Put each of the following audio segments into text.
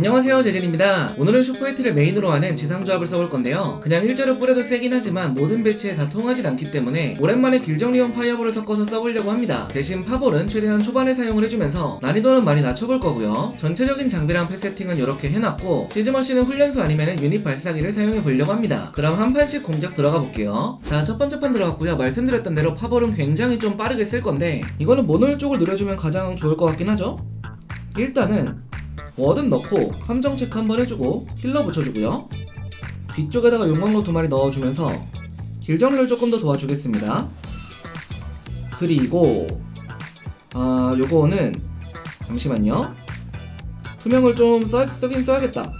안녕하세요 제진입니다. 오늘은 슈퍼히트를 메인으로 하는 지상조합을 써볼 건데요. 그냥 일자로 뿌려도 세긴 하지만 모든 배치에 다 통하진 않기 때문에 오랜만에 길정리온 파이어볼을 섞어서 써보려고 합니다. 대신 파볼은 최대한 초반에 사용을 해주면서 난이도는 많이 낮춰볼 거고요. 전체적인 장비랑 펫 세팅은 이렇게 해놨고 시즈머신은 훈련소 아니면 유닛 발사기를 사용해 보려고 합니다. 그럼 한 판씩 공작 들어가 볼게요. 자 첫 번째 판 들어갔고요. 말씀드렸던 대로 파볼은 굉장히 좀 빠르게 쓸 건데 이거는 모노일 쪽을 늘려주면 가장 좋을 것 같긴 하죠? 일단은 워든 넣고 함정 체크 한번 해주고 힐러 붙여주고요. 뒤쪽에다가 용광로 두 마리 넣어주면서 길 정리를 조금 더 도와주겠습니다. 그리고 아 요거는 잠시만요. 투명을 좀 써, 쓰긴 써야겠다.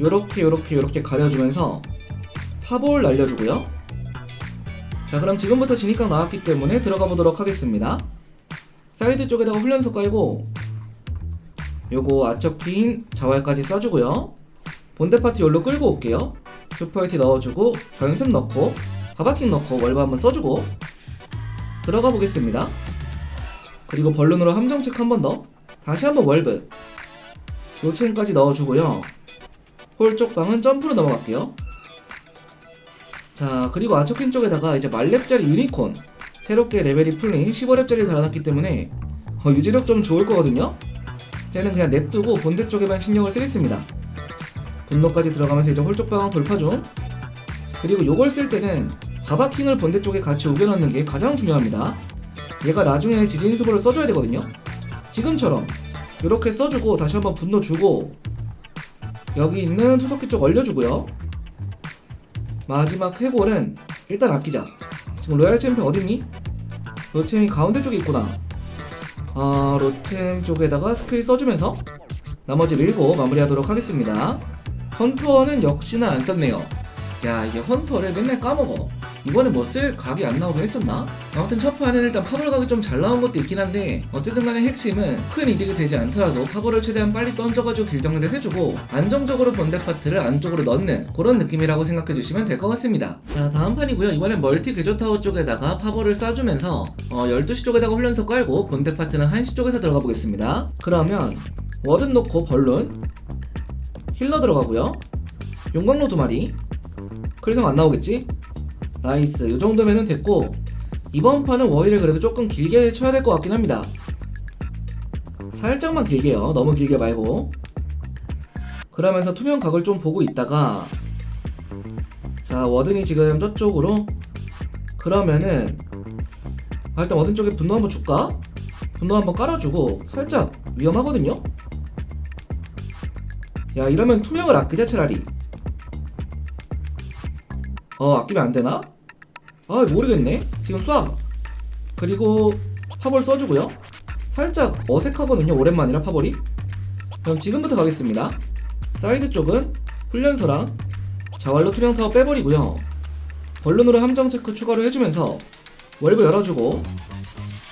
요렇게 요렇게 요렇게 가려주면서 파볼 날려주고요. 자 그럼 지금부터 진입각 나왔기 때문에 들어가 보도록 하겠습니다. 사이드 쪽에다가 훈련소 깔고 요거 아처퀸 자활까지 써주고요. 본대 파티 열로 끌고 올게요. 슈퍼히트 넣어주고 변습 넣고 바바킹 넣고 월브 한번 써주고 들어가 보겠습니다. 그리고 벌룬으로 함정 체크 한번 더. 다시 한번 월브. 요체인까지 넣어주고요. 홀 쪽 방은 점프로 넘어갈게요. 자 그리고 아처퀸 쪽에다가 이제 말렙짜리 유니콘 새롭게 레벨이 풀린 15렙짜리를 달아놨기 때문에 어, 유지력 좀 좋을 거거든요. 쟤는 그냥 냅두고 본대 쪽에만 신경을 쓰겠습니다. 분노까지 들어가면서 이제 홀쪽 방향 돌파 중. 그리고 요걸 쓸 때는 바바킹을 본대 쪽에 같이 우겨넣는 게 가장 중요합니다. 얘가 나중에 지진 수보를 써줘야 되거든요. 지금처럼 이렇게 써주고 다시 한번 분노 주고 여기 있는 투석기 쪽 얼려주고요. 마지막 해골은 일단 아끼자. 지금 로얄 챔피언 어딨니? 로챔이 가운데 쪽에 있구나. 어, 로템 쪽에다가 스킬 써주면서 나머지 밀고 마무리하도록 하겠습니다. 헌터는 역시나 안 썼네요. 야 이게 헌터를 맨날 까먹어. 이번에 뭐 쓸 각이 안 나오긴 했었나? 아무튼 첫 판은 일단 파벌 각이 좀 잘 나온 것도 있긴 한데 어쨌든 간에 핵심은 큰 이득이 되지 않더라도 파벌을 최대한 빨리 던져가지고 길 정리를 해주고 안정적으로 번대 파트를 안쪽으로 넣는 그런 느낌이라고 생각해 주시면 될 것 같습니다. 자 다음 판이고요. 이번엔 멀티 개조타워 쪽에다가 파벌을 쏴주면서 어, 12시 쪽에다가 훈련소 깔고 본대 파트는 1시 쪽에서 들어가 보겠습니다. 그러면 워든 놓고 벌룬 힐러 들어가고요. 용광로 두 마리 클성 안 나오겠지? 나이스. 이 정도면은 됐고 이번 판은 워힐을 그래도 조금 길게 쳐야 될 것 같긴 합니다. 살짝만 길게요. 너무 길게 말고. 그러면서 투명 각을 좀 보고 있다가 자 워든이 지금 저쪽으로 그러면은 아, 일단 워든 쪽에 분노 한번 줄까? 분노 한번 깔아주고 살짝 위험하거든요? 야 이러면 투명을 아끼자 차라리 어 아끼면 안 되나? 아 모르겠네. 지금 쏴. 그리고 파볼 써주고요. 살짝 어색하거든요 오랜만이라 파볼이. 그럼 지금부터 가겠습니다. 사이드 쪽은 훈련소랑 자활로 투명 타워 빼버리고요. 벌룬으로 함정 체크 추가로 해주면서 월브 열어주고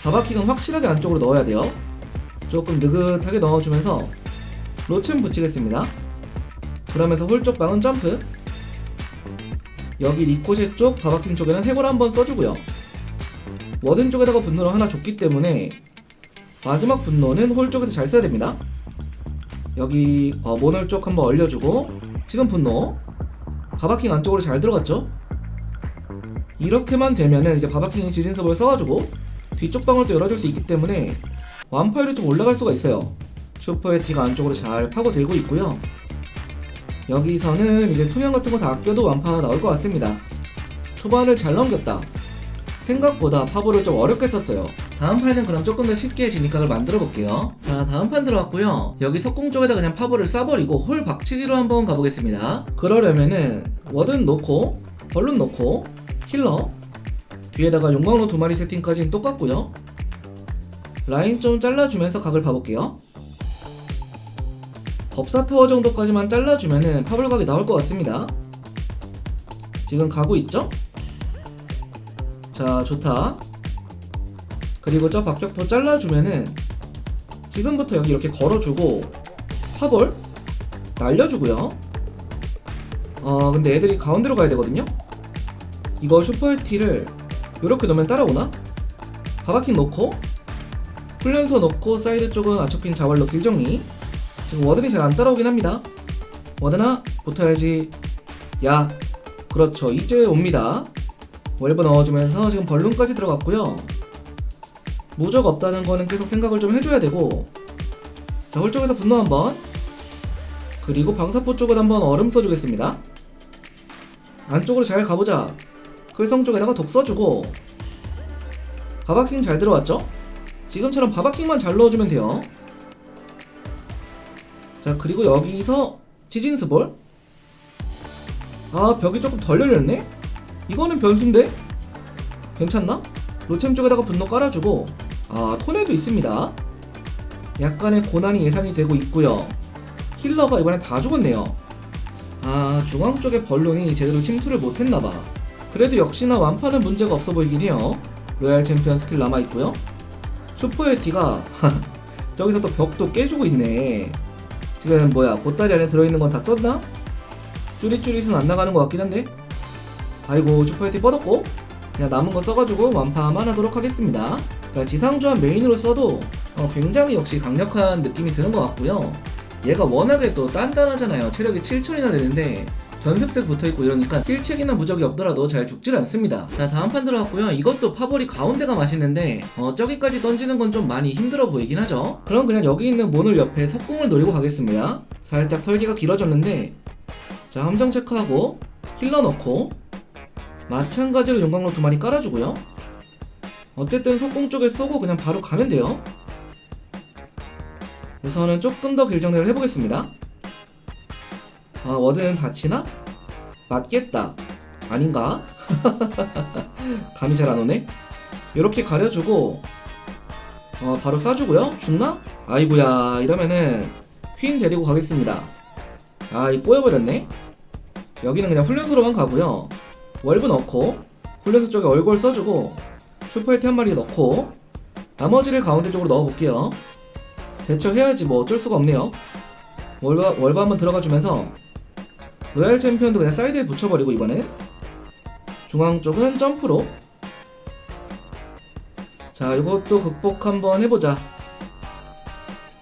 바바킥은 확실하게 안쪽으로 넣어야 돼요. 조금 느긋하게 넣어주면서 로츠 붙이겠습니다. 그러면서 홀쪽 방은 점프 여기 리코시 쪽, 바바킹 쪽에는 해골 한번 써주고요. 워든 쪽에다가 분노를 하나 줬기 때문에 마지막 분노는 홀 쪽에서 잘 써야 됩니다. 여기 어, 모널 쪽 한번 얼려주고 지금 분노 바바킹 안쪽으로 잘 들어갔죠? 이렇게만 되면은 이제 바바킹이 지진섭을 써가지고 뒤쪽 방을 또 열어줄 수 있기 때문에 완파율이 좀 올라갈 수가 있어요. 슈퍼에티가 안쪽으로 잘 파고들고 있고요. 여기서는 이제 투명 같은 거 다 아껴도 완파가 나올 것 같습니다. 초반을 잘 넘겼다. 생각보다 파보를 좀 어렵게 썼어요. 다음 판은 그럼 조금 더 쉽게 진입각을 만들어 볼게요. 자, 다음 판 들어왔고요. 여기 석궁 쪽에다 그냥 파보를 쏴버리고 홀 박치기로 한번 가보겠습니다. 그러려면은 워든 놓고 벌룬 놓고 힐러 뒤에다가 용광로 두 마리 세팅까지는 똑같고요. 라인 좀 잘라주면서 각을 봐볼게요. 법사타워 정도까지만 잘라주면은 파벌각이 나올 것 같습니다. 지금 가고 있죠? 자, 좋다. 그리고 저 박격포 잘라주면은 지금부터 여기 이렇게 걸어주고 파벌 날려주고요. 어, 근데 애들이 가운데로 가야 되거든요? 이거 슈퍼히티를 이렇게 넣으면 따라오나? 바바킹 넣고 훈련소 넣고 사이드 쪽은 아초킨 자활로 길정리 지금 워든이 잘 안 따라오긴 합니다. 워든아 붙어야지. 야 그렇죠 이제 옵니다. 웰브 넣어주면서 지금 벌룬까지 들어갔고요. 무적 없다는 거는 계속 생각을 좀 해줘야 되고 자 홀쪽에서 분노 한번 그리고 방사포 쪽은 한번 얼음 써주겠습니다. 안쪽으로 잘 가보자. 클성 쪽에다가 독 써주고 바바킹 잘 들어왔죠? 지금처럼 바바킹만 잘 넣어주면 돼요. 자 그리고 여기서 치진스볼. 아 벽이 조금 덜 열렸네? 이거는 변수인데? 괜찮나? 로챔 쪽에다가 분노 깔아주고. 아 톤에도 있습니다. 약간의 고난이 예상이 되고 있고요. 힐러가 이번엔 다 죽었네요. 아 중앙 쪽에 벌룬이 제대로 침투를 못했나봐. 그래도 역시나 완파는 문제가 없어 보이긴 해요. 로얄 챔피언 스킬 남아있고요. 슈퍼에티가 저기서 또 벽도 깨주고 있네 지금 뭐야 보따리 안에 들어있는 건 다 썼나? 쭈릿쭈릿은 안 나가는 것 같긴 한데? 아이고 슈퍼에티 뻗었고 그냥 남은 거 써가지고 완파만 하도록 하겠습니다. 그러니까 지상조합 메인으로 써도 어, 굉장히 역시 강력한 느낌이 드는 것 같고요. 얘가 워낙에 또 단단하잖아요. 체력이 7천이나 되는데 변습색 붙어있고 이러니까 힐책이나 무적이 없더라도 잘 죽질 않습니다. 자 다음 판 들어갔고요. 이것도 파벌이 가운데가 맛있는데 어, 저기까지 던지는 건 좀 많이 힘들어 보이긴 하죠. 그럼 그냥 여기 있는 모놀 옆에 석궁을 노리고 가겠습니다. 살짝 설계가 길어졌는데 자 함정 체크하고 힐러 넣고 마찬가지로 용광로 두 마리 깔아주고요. 어쨌든 석궁 쪽에 쏘고 그냥 바로 가면 돼요. 우선은 조금 더 길정리를 해보겠습니다 아 워드는 다치나? 맞겠다. 아닌가? 감이 잘 안 오네. 이렇게 가려주고 어 바로 쏴주고요. 죽나? 아이고야. 이러면은 퀸 데리고 가겠습니다. 아 이 꼬여버렸네. 여기는 그냥 훈련소로만 가고요. 월브 넣고 훈련소 쪽에 얼굴 써주고 슈퍼히트 한 마리 넣고 나머지를 가운데 쪽으로 넣어볼게요. 대처해야지 뭐 어쩔 수가 없네요. 월브, 월브 한번 들어가주면서 로얄 챔피언도 그냥 사이드에 붙여버리고 이번엔 중앙 쪽은 점프로. 자 이것도 극복 한번 해보자.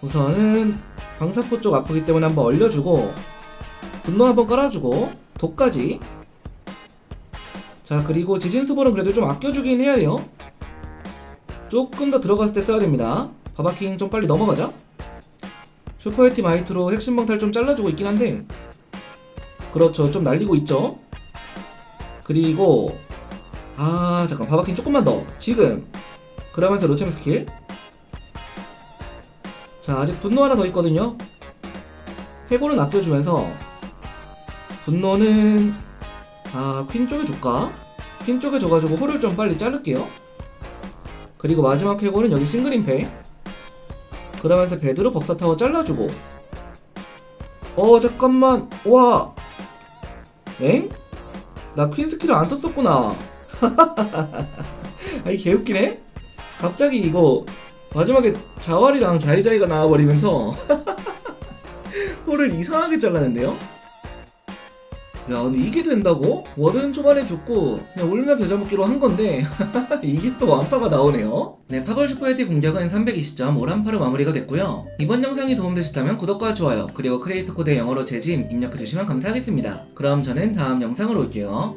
우선은 방사포 쪽 아프기 때문에 한번 얼려주고 분노 한번 깔아주고 독까지. 자 그리고 지진수볼은 그래도 좀 아껴주긴 해야 돼요. 조금 더 들어갔을 때 써야 됩니다. 바바킹 좀 빨리 넘어가자. 슈퍼에티 마이트로 핵심 방탈 좀 잘라주고 있긴 한데 그렇죠. 좀 날리고 있죠? 그리고 아 잠깐 바바킹 조금만 더. 지금. 그러면서 로챔 스킬. 자 아직 분노 하나 더 있거든요. 해골은 아껴주면서. 분노는 아 퀸 쪽에 줄까? 퀸 쪽에 줘가지고 홀을 좀 빨리 자를게요. 그리고 마지막 해골은 여기 싱글 임팩 그러면서 베드로 법사타워 잘라주고. 어 잠깐만. 와 엥? 나 퀸 스킬을 안 썼었구나. 아이 개웃기네? 갑자기 이거 마지막에 자활이랑 자이자이가 나와버리면서 홀을 이상하게 잘라낸대요 야 근데 이게 된다고? 워든 초반에 죽고 그냥 울며 겨자 먹기로 한 건데. 이게 또 완파가 나오네요. 네 파벌 슈퍼헤티 공격은 320점 오란파로 마무리가 됐고요. 이번 영상이 도움되셨다면 구독과 좋아요 그리고 크리에이터 코드 영어로 재진 입력해주시면 감사하겠습니다. 그럼 저는 다음 영상으로 올게요